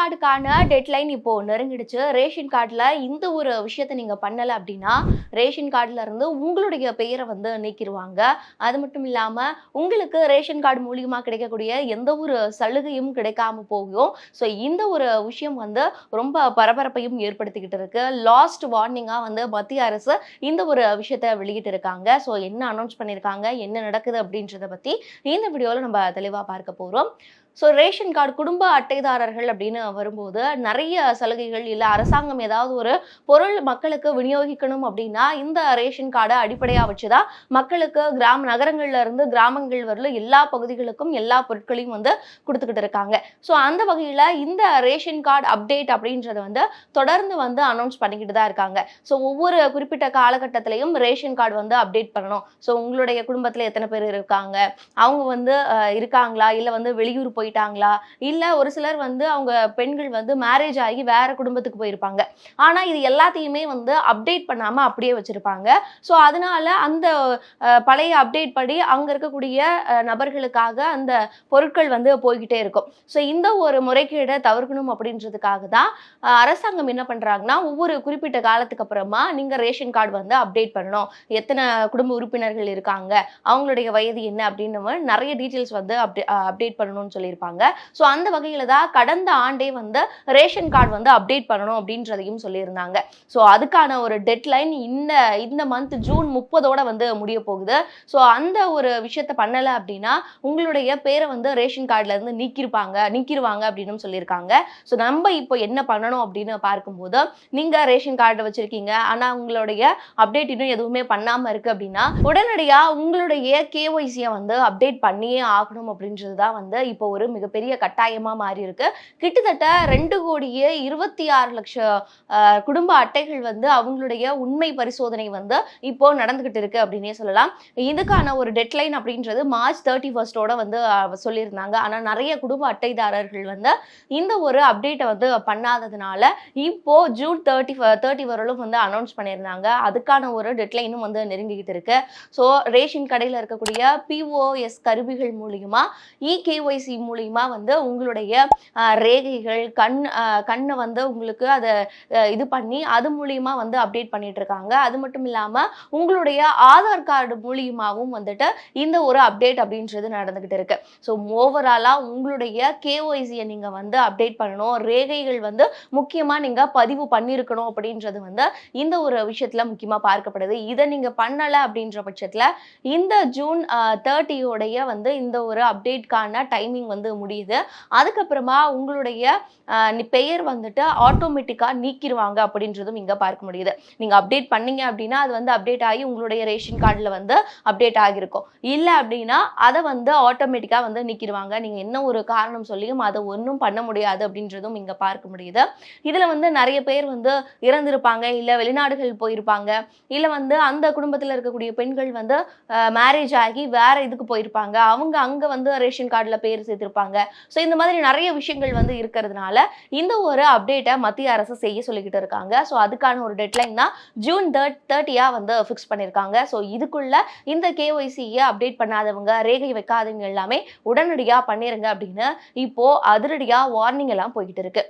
கார்டுக்கான டெட்லைன் இப்போ நெருங்கிடுச்சு. ரேஷன் கார்டில் இந்த ஒரு விஷயத்தை நீங்கள் பண்ணலை அப்படின்னா ரேஷன் கார்டில் இருந்து உங்களுடைய பெயரை வந்து நீக்கிடுவாங்க. அது மட்டும் இல்லாமல் உங்களுக்கு ரேஷன் கார்டு மூலியமாக கிடைக்கக்கூடிய எந்த ஒரு சலுகையும் கிடைக்காம போகும். ஸோ இந்த ஒரு விஷயம் வந்து ரொம்ப பரபரப்பையும் ஏற்படுத்திக்கிட்டு இருக்கு. லாஸ்ட் வார்னிங்காக வந்து மத்திய அரசு இந்த ஒரு விஷயத்தை வெளியிட்டு இருக்காங்க. ஸோ என்ன அனௌன்ஸ் பண்ணியிருக்காங்க என்ன நடக்குது அப்படின்றத பற்றி இந்த வீடியோவில் நம்ம தெளிவாக பார்க்க போகிறோம் ஸோ ரேஷன் கார்டு குடும்ப அட்டைதாரர்கள் அப்படின்னு வரும்போது நிறைய சலுகைகள் இல்லை அரசாங்கம் ஏதாவது ஒரு பொருள் மக்களுக்கு விநியோகிக்கணும் அப்படின்னா இந்த ரேஷன் கார்டை அடிப்படையாக வச்சு தான் மக்களுக்கு கிராம நகரங்கள்ல இருந்து கிராமங்கள் வரல எல்லா பகுதிகளுக்கும் எல்லா பொருட்களையும் வந்து கொடுத்துக்கிட்டு இருக்காங்க. ஸோ அந்த வகையில் இந்த ரேஷன் கார்டு அப்டேட் அப்படின்றத வந்து தொடர்ந்து வந்து அனௌன்ஸ் பண்ணிக்கிட்டு தான் இருக்காங்க. ஸோ ஒவ்வொரு குறிப்பிட்ட காலகட்டத்திலையும் ரேஷன் கார்டு வந்து அப்டேட் பண்ணணும். ஸோ உங்களுடைய குடும்பத்தில் எத்தனை பேர் இருக்காங்க? அவங்க வந்து இருக்காங்களா? இல்லை வந்து வெளியூர் போயிட்டாங்களா? இல்லை ஒரு சிலர் வந்து அவங்க பெண்கள் வந்து மேரேஜ் ஆகி வேற குடும்பத்துக்கு போயிருப்பாங்க. ஆனால் இது எல்லாத்தையுமே வந்து அப்டேட் பண்ணாமல் அப்படியே வச்சுருப்பாங்க. ஸோ அதனால அந்த பழைய அப்டேட் படி அங்கே இருக்கக்கூடிய நபர்களுக்காக அந்த பொருட்கள் வந்து போய்கிட்டே இருக்கும். ஸோ இந்த ஒரு முறைகேடை தவிர்க்கணும் அப்படின்றதுக்காக தான் அரசாங்கம் என்ன பண்ணுறாங்கன்னா ஒவ்வொரு குறிப்பிட்ட காலத்துக்கு அப்புறமா நீங்கள் ரேஷன் கார்டு வந்து அப்டேட் பண்ணணும். எத்தனை குடும்ப உறுப்பினர்கள் இருக்காங்க? அவங்களுடைய வயது என்ன? அப்படின்னு நிறைய டீட்டெயில்ஸ் வந்து அப்டே அப்டேட் பண்ணணும்னு சொல்லி சொல்லியிருப்பாங்க. ஸோ அந்த வகையில் தான் கடந்த ஆண்டே வந்து ரேஷன் கார்டு வந்து அப்டேட் பண்ணணும் அப்படின்றதையும் சொல்லியிருந்தாங்க. ஸோ அதுக்கான ஒரு டெட்லைன் இந்த இந்த மந்த் ஜூன் முப்பதோட வந்து முடிய போகுது. ஸோ அந்த ஒரு விஷயத்த பண்ணலை அப்படின்னா உங்களுடைய பேரை வந்து ரேஷன் கார்டுல இருந்து நீக்கிருப்பாங்க நீக்கிருவாங்க அப்படின்னு சொல்லியிருக்காங்க. ஸோ நம்ம இப்போ என்ன பண்ணணும் அப்படின்னு பார்க்கும்போது நீங்கள் ரேஷன் கார்டு வச்சிருக்கீங்க. ஆனால் உங்களுடைய அப்டேட் இன்னும் எதுவுமே பண்ணாமல் இருக்கு அப்படின்னா உடனடியாக உங்களுடைய கேஒய்சியை வந்து அப்டேட் பண்ணியே ஆகணும் அப்படின்றது தான் வந்து இப்போ ஒரு மிகப்பெரிய கட்டாயமாக மாறி இருக்கு கிட்டத்தட்ட ரெண்டு கோடியே இருபத்தி ஆறு லட்சம் குடும்ப அட்டைகள் வந்து அவங்களுடைய உண்மை பரிசோதனை வந்து இப்போ நடந்துகிட்டு இருக்கு அப்படின்னே சொல்லலாம். இதுக்கான ஒரு டெட்லைன் அப்படின்றது மார்ச் தேர்ட்டி ஃபர்ஸ்டோட வந்து சொல்லியிருந்தாங்க. ஆனால் நிறைய குடும்ப அட்டைதாரர்கள் வந்து இந்த ஒரு அப்டேட்டை வந்து பண்ணாததுனால இப்போ ஜூன் தேர்ட்டி தேர்ட்டி வரலும் வந்து அனௌன்ஸ் பண்ணியிருந்தாங்க. அதுக்கான ஒரு டெட்லைனும் வந்து நெருங்கிக்கிட்டு இருக்கு. ஸோ ரேஷன் கடையில் இருக்கக்கூடிய பிஓஎஸ் கருவிகள் மூலியமா இகேஒய்சி மூலியமா வந்து உங்களுடைய ரேகைகள் கண் கண்ணை வந்து உங்களுக்கு அதை இது பண்ணி அது மூலியமா வந்து அப்டேட் பண்ணிட்டு இருக்காங்க அது மட்டும் இல்லாம உங்களுடைய ஆதார் கார்டு மூலியமாகவும் வந்துட்டு இந்த ஒரு அப்டேட் அப்படின்றது நடந்துகிட்டு இருக்கு. ஸோ ஓவராலா உங்களுடைய கேஒய்சியை நீங்க வந்து அப்டேட் பண்ணணும். ரேகைகள் வந்து முக்கியமா நீங்க பதிவு பண்ணியிருக்கணும் அப்படின்றது வந்து இந்த ஒரு விஷயத்துல முக்கியமா பார்க்கப்படுது. இதை நீங்க பண்ணல அப்படின்ற பட்சத்துல இந்த ஜூன் தேர்ட்டியோடைய வந்து இந்த ஒரு அப்டேட்கான டைமிங் வந்து முடியுது. அதுக்கப்புறமா உங்களுடைய பெயர் வந்துட்டு ஆட்டோமேட்டிக்காக நீக்கிடுவாங்க அப்படின்றதும் இங்கே பார்க்க முடியுது. நீங்கள் அப்டேட் பண்ணீங்க அப்படின்னா அது வந்து அப்டேட் ஆகி உங்களுடைய ரேஷன் கார்டில் வந்து அப்டேட் ஆகியிருக்கும் இல்லை அப்படின்னா அதை வந்து ஆட்டோமேட்டிக்காக வந்து நீக்கிடுவாங்க நீங்கள் என்ன ஒரு காரணம் சொல்லியும் அதை ஒன்றும் பண்ண முடியாது அப்படின்றதும் இங்கே பார்க்க முடியுது. இதில் வந்து நிறைய பேர் வந்து இறந்திருப்பாங்க இல்லை வெளிநாடுகள் போயிருப்பாங்க இல்லை வந்து அந்த குடும்பத்தில் இருக்கக்கூடிய பெண்கள் வந்து மேரேஜ் ஆகி வேற இதுக்கு போயிருப்பாங்க. அவங்க அங்கே வந்து ரேஷன் கார்டில் பேர் சேர்த்திருப்பாங்க. இருப்பாங்க. ஸோ இந்த மாதிரி நிறைய விஷயங்கள் வந்து இருக்கிறதுனால இந்த ஒரு அப்டேட்டை மத்திய அரசு செய்ய சொல்லிக்கிட்டு இருக்காங்க. ஸோ அதுக்கான ஒரு டெட்லைன் தான் ஜூன் தேர்ட் தேர்ட்டியாக வந்து ஃபிக்ஸ் பண்ணியிருக்காங்க ஸோ இதுக்குள்ள இந்த கேஒய்சியை அப்டேட் பண்ணாதவங்க ரேகை வைக்காதவங்க எல்லாமே உடனடியாக பண்ணிருங்க அப்படின்னு இப்போ அதிரடியாக வார்னிங் எல்லாம் போய்கிட்டு இருக்கு.